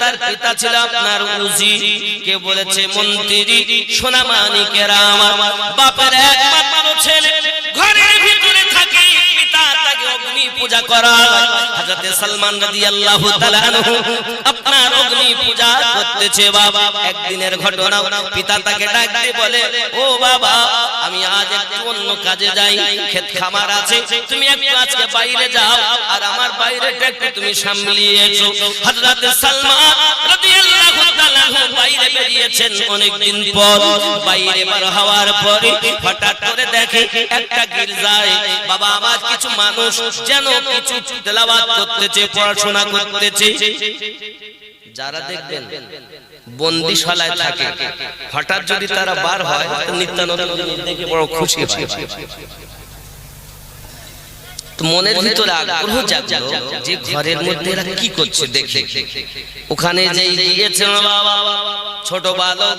তার পিতা ছিল আপনার উজি। কে বলেছে, মন্ত্রী সোনা মানিকেরা আমার বাপের একমাত্র ছেলে। ঘরের অগ্নি পূজা করা হযরত সালমান রাদিয়াল্লাহু তাআলা আপনার অগ্নি পূজা করতেছে বাবা। একদিনের ঘটনা পিতা তাকে ডাক দিয়ে বলে, ও বাবা, আমি আজ একটু অন্য কাজে যাই, ক্ষেত খামার আছে। তুমি একটু আজকে বাইরে যাও, আর আমার বাইরেটা একটু তুমি সামলিয়েছো হযরত সালমান তাআলা বাইরে বেরিয়েছেন অনেক পর। বাইরে বার হওয়ার পরে হঠাৎ করে দেখে একটা গির্জায় বাবা কিছু মানুষ যেন কিছু করতেছে, পড়াশোনা করতেছে। যারা দেখবেন বন্দিশালায় থাকে, হঠাৎ যদি তারা বার হয় নিত্যানন্দ দেখে বড় খুশি হয়। মনের ভিতরে আগ্রহ জাগলো যে ঘরের মধ্যে এরা কি করছে দেখে। ওখানে যে গিয়েছে বাবা ছোট বালক।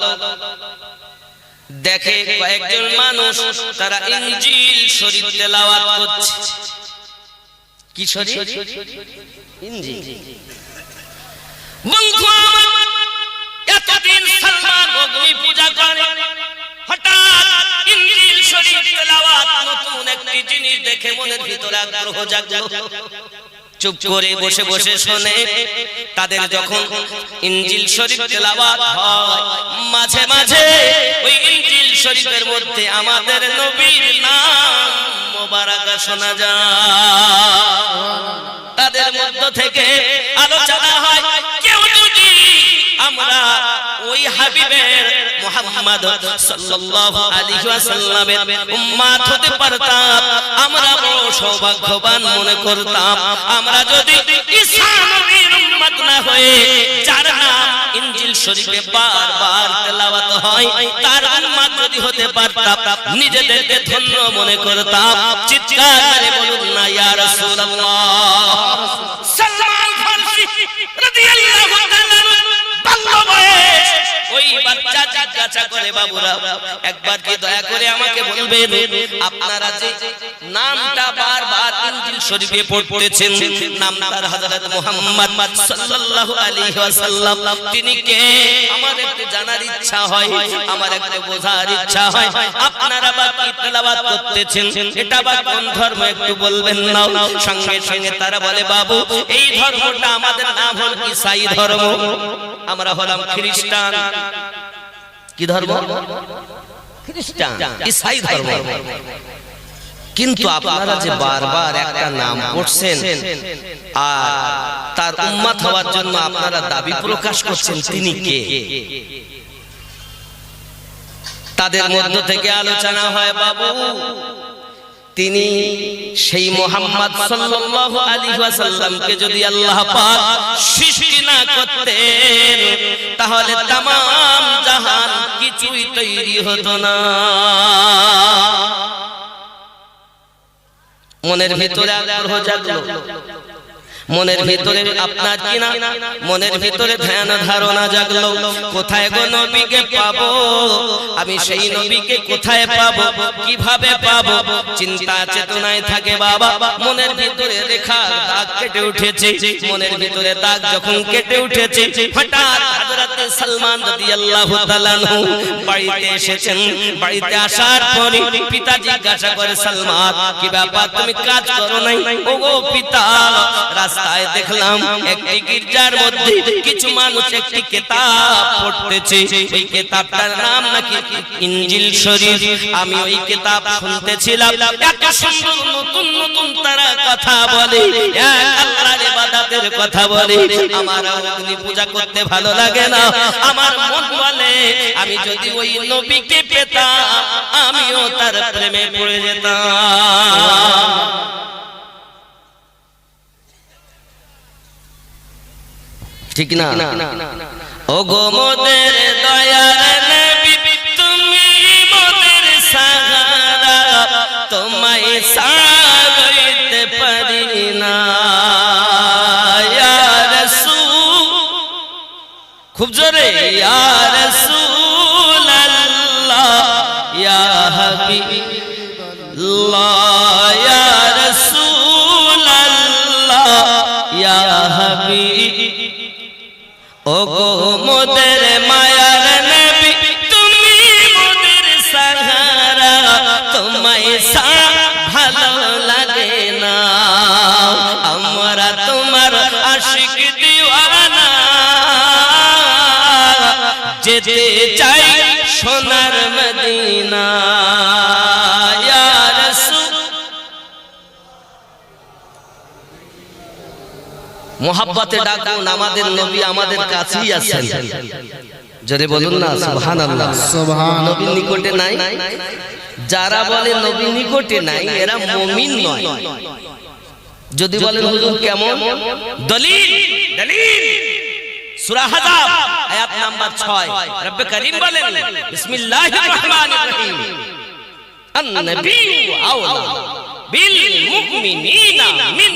দেখে কয়েকজন মানুষ তারা ইঞ্জিল শরীফ তেলাওয়াত করছে। কি শরীফ ইঞ্জিল। বন্ধু এতদিন সালমান অগ্নি পূজা করে। চুপ করে বসে বসে শোনে, তাদের যখন ইঞ্জিল শরীফ তেলাওয়াত হয়, মাঝে মাঝে ওই ইঞ্জিল শরীফের মধ্যে আমাদের নবীর নাম মোবারক শোনা যায়। তাদের মধ্য থেকে আলোচনা হয়। আমরা ওই হাবিবের মুহাম্মদ সাল্লাল্লাহু আলাইহি ওয়াসাল্লামের উম্মত হতে পারতাম। আমরা বড় সৌভাগ্যবান মনে করতাম। আমরা যদি ঈসা নবীর উম্মত না হয়ে যার নাম ইনজিল শরীফে বারবার তেলাওয়াত হয়, তার উম্মত যদি হতে পারতাম, নিজেদেরকে ধন্য মনে করতাম। চিৎকার করে বলুন না, ইয়া রাসূলুল্লাহ। রাদিয়াল্লাহু তাআলা বাল্য বয়স ওই বাচ্চা জিজ্ঞাসা করে, বাবুরা, একবার কি দয়া করে আমাকে বলবেন, আপনারা যে নামটা বারবার শরীফে নাম তার হযরত মুহাম্মদ সাল্লাল্লাহু আলাইহি ওয়াসাল্লাম। তিনি কে? আমার একটু জানার ইচ্ছা হয়, আমার একটু বোঝার ইচ্ছা হয়। আপনারা বা কি তেলাওয়াত করতেছেন? এটা বা কোন ধর্ম? একটু বলবেন না সঙ্গে সঙ্গে তারা বলে, বাবু, এই ধর্মটা আমাদের নাম হল ঈসাই ধর্ম। আমরা হলাম খ্রিস্টান। কি ধর্ম? খ্রিস্টান। ঈসাই ধর্ম। কিন্তু আপনারা যে বারবার একটা নাম পড়ছেন আর তার উম্মত হওয়ার জন্য আপনারা দাবি প্রকাশ করছেন তিনি কে? তাদের মধ্য থেকে আলোচনা হয় বাবু। তিনি সেই মোহাম্মদ সাল্লাল্লাহু আলাইহি ওয়াসাল্লামকে যদি আল্লাহ পাক সৃষ্টি না করতেন তাহলে तमाम জাহান কিছুই তৈরি হতো না মনের ভিতরে আগ্রহ জাগলো মনের ভিতরে আপনার কিনা? মনের ভিতরে ধ্যান ধারণা জাগলো। কোথায় গো নবীকে পাবো? আমি সেই নবীকে কোথায় পাবো? কীভাবে পাবো? চিন্তা চেতনায় থাকে বাবা। মনের ভিতরে রেখা দাগ কেটে উঠেছে। মনের ভিতরে দাগ যখন কেটে উঠেছে হঠাৎ হযরত সালমান রাদিয়াল্লাহু তাআলা বাড়িতে এসেছেন। বাড়িতে আসার পরে পিতা জিজ্ঞাসা করে সালমান কি ব্যাপার? তুমি কাজ করো নাই? ওগো পিতা রাস্তায় দেখলাম একটি গির্জার মধ্যে কিছু মানুষ একটি কিতাব পড়তেছে। ওই কেতাবটার নাম নাকি ইনজিল শরীফ। আমি ওই কিতাব শুনতেছিলাম। নতুন নতুন তারা কথা বলে। আল্লাহর ইবাদতের কথা বলে। আমার অগ্নি পূজা করতে ভালো লাগে না। আমার মন বলে, আমি যদি ওই নবীকে পেতাম, আমিও তার প্রেমে পড়ে যেতাম। ঠিক না? ও গো মোদের দয়ার নবী তুমি মোদের সাহারা। তোমায় পারি না। ইয়া রাসূল খুব জোরে ইয়া রাসূল আল্লাহ ইয়া ইয়া ও গো মোদের মায়ার নবী, তুমি মোদের সাহারা, তোমায় সা ভালো লাগে না। আমরা তোমার আশিক দিওয়ানা। যেতে চাই সোনার মদিনা। মোহাব্বাতে ডাকুন আমাদের নবী আমাদের কাছেই আছেন। জোরে বলুন না সুবহানাল্লাহ। সুবহান নবী নিকটে নাই। যারা বলে নবী নিকটে নাই এরা মুমিন নয়। যদি বলেন হুজুর কেমন? দলিল দলিল। সূরা হাজাব আয়াত নাম্বার 6 রব্বে করিম বলেন বিসমিল্লাহির রহমানির রহিম। আন-নবী আওলা বিল মুমিনিনা মিন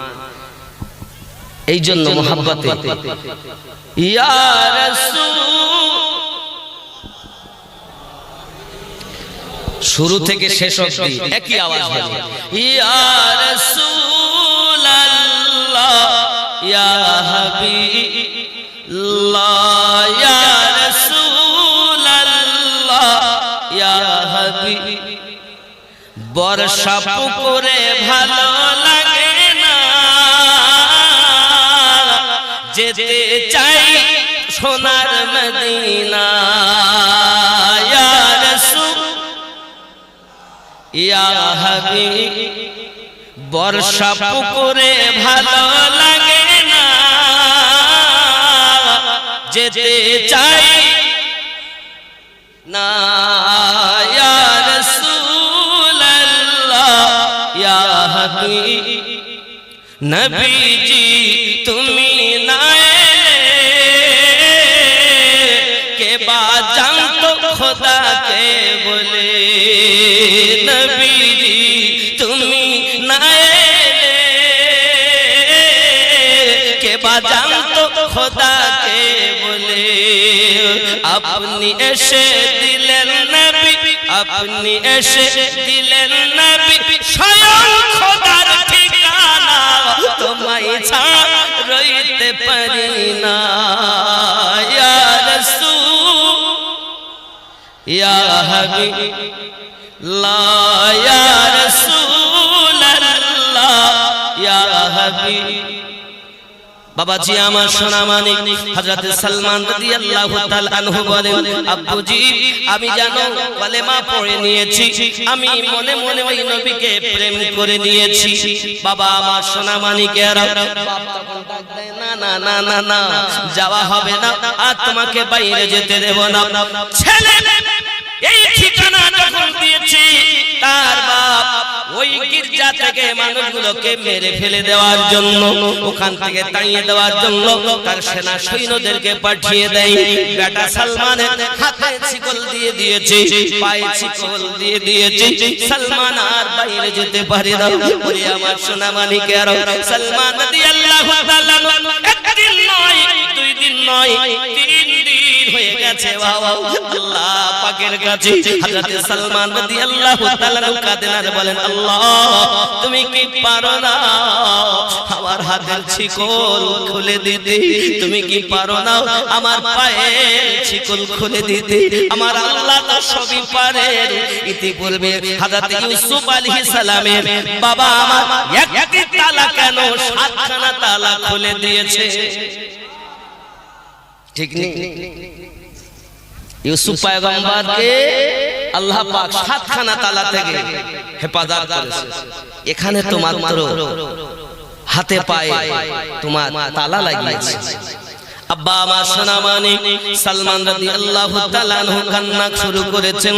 এই জন্য মোহাব্বতে। শুরু থেকে শেষ অবধি একই আওয়াজ হবে ইয়া রাসূলুল্লাহ। ইয়া হাবিবাল্লাহ। ইয়া রাসূলুল্লাহ। ইয়া হাবিব। বর্ষা পুকুরে ভালো সোনার মদিনা ইয়া রাসূল ইয়া হাবিব বর্ষা পুকুরে ভালো লাগে না। যেতে চাই না ইয়া ইয়া হাবিব। নবীজি তুমি না তুমি না কে বা জানতো খোদা কে বলে? আপনি এসে দিলেন নবী, আপনি এসে দিলেন নবী। বাবাজি আমার সোনা মানিক হযরত সালমান রাদিয়াল্লাহু তাআলা আনহু বলেন, আব্বুজি, আমি জানো কলেমা পড়ে নিয়েছি, আমি মনে মনে ওই নবীকে প্রেম করে নিয়েছি। বাবা আমার সোনা তখন না না না না না, যাওয়া হবে না, আর তোমাকে বাইরে যেতে দেব না। ছেলে এই ঠিকানা যখন দিয়েছি। তার বাপ ওই গির্জা থেকে মানুষগুলোকে মেরে ফেলে দেওয়ার জন্য, ওখান থেকে তাড়িয়ে দেওয়ার জন্য তার সেনা সৈন্যদেরকে পাঠিয়ে দেয়। বেটা সালমানের হাতে শিকল দিয়ে দিয়েছে, পায়ে শিকল দিয়ে দিয়েছে। সালমান আর বাইরে যেতে পারে না। ওরে আমার সোনা মানিকের সালমান রাদিয়াল্লাহু তাআলা, একদিন নয়, দুই দিন নয়, তিন হয়ে গেছে বাবা আল্লাহ পাকের কাছে হযরত সালমান রাদিয়াল্লাহু তাআলা কাঁদেন বলেন আল্লাহ তুমি কি পারো না আমার হাতের শিকল খুলে দিতে তুমি কি পারো না আমার পায়ের শিকল খুলে দিতে আমার আল্লাহ তো সবই পারেন ইতিপূর্বে হযরত ইউসুফ আলাইহিস সালামের বাবা আমার একটি তালা কেন সাতখানা তালা খুলে দিয়েছে ঠিক নেই। ইউসুফ পায়গম্বরকে আল্লাহ পাক সাতখানা তালা থেকে হেফাজত করেছে। এখানে তো মাত্র হাতে পায়ে তোমার তালা লাগিয়েছে। আব্বা, আমার সোনা মানে সালমান রাদিয়াল্লাহু তাআলা কান্না শুরু করেছেন।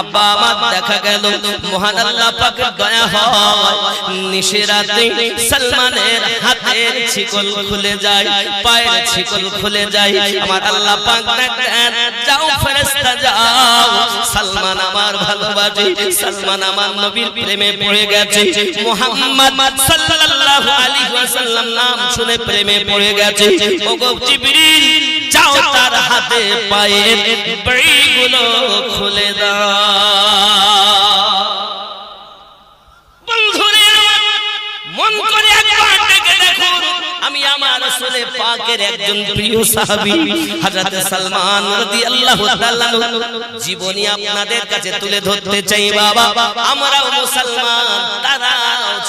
আব্বা, আমার দেখা গেল, মহান আল্লাহ পাকের দয়া হয়। নিশিরাতে সালমানের হাতের ছিকল খুলে যায়, পায়ের ছিকল খুলে যায়। আমার আল্লাহ পাক ডাকেন যাও ফেরেশতা, যাও। সালমান আমার ভালোবাসে, সালমান আমার নবীর প্রেমে পড়ে গেছে। মুহাম্মদ সাল্লাল্লাহু আমি সালমান জীবনী আপনাদের কাছে তুলে ধরতে চাই বাবা। মুসলমান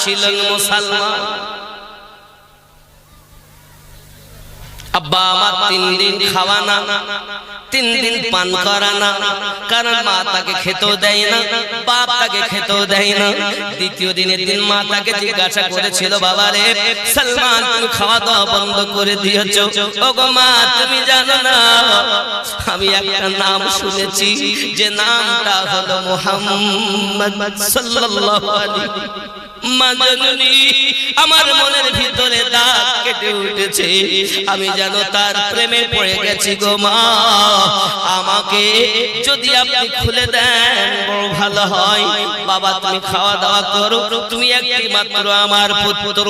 ছিলেন মুসলমান। আব্বা আমার তিন দিন খাওয়া না তিন দিন পান করা না কারণ মা তাকে খেতেও দেয় না, বাপ তাকে খেতেও দেয় না। দ্বিতীয় দিনের দিন মা তাকে জিজ্ঞাসা করেছিল, বাবা রে, সালমান খাওয়া দাওয়া বন্ধ করে দিয়েছ? ও গো মা, তুমি জানো না, আমি একটা নাম শুনেছি, যে নামটা হলো মুহাম্মদ সাল্লাল্লাহু আলাইহি মা জননী আমার মনের ভিতরে দাগ কেটে উঠেছে। আমি যেন তার প্রেমে পড়ে গেছি গো মা। আমাকে যদি আপনি খুলে দেন, বড় ভালো হয়। বাবা, তুমি খাওয়া দাওয়া করো। তুমি একটি মাত্র আমার পুত্র।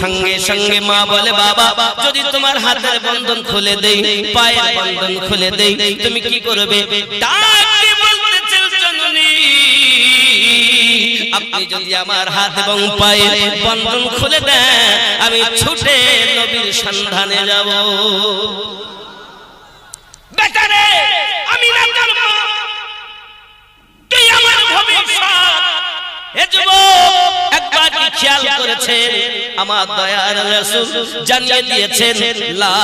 সঙ্গে সঙ্গে মা বলে, বাবা, যদি তোমার হাতের বন্ধন খুলে দেই, পায়ের বন্ধন খুলে দেই, তুমি কি করবে? ডাক আপনি যদি আমার হাত এবং পায়ের বন্ধন খুলে দেন আমি ছুটে নবীর সন্ধানে যাব। বেটারে আমি না তুই আমার ভবিষ্যৎ এ যুবক খেয়াল করেছেন, আমার দয়ার রাসূল জানিয়ে দিয়েছেন, লা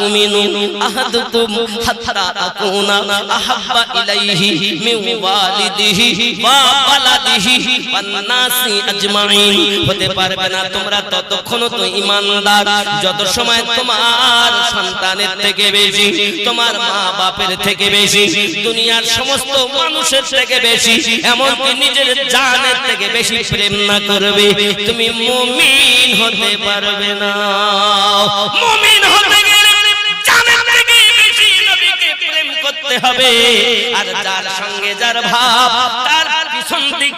ইউমিনু আহাদুকুম হাত্তা আকুনা আহাব্বা ইলাইহি মিন ওয়ালিদিহি ওয়া নাসি আজমাইন। হতে পারবে না তোমরা ততক্ষণ তো ঈমানদার যত সময় তোমার সন্তানের থেকে বেশি, তোমার মা বাপের থেকে বেশি, দুনিয়ার সমস্ত মানুষের থেকে বেশি, এমনকি নিজের জানের থেকে বেশি প্রেম না করবে। তুমি মুমিন হতে পারবে না। মুমিন হতে গেলে জানার থেকে বেশি নবীকে প্রেম করতে হবে। আর যার সঙ্গে যার ভাব, তার পিছন দিক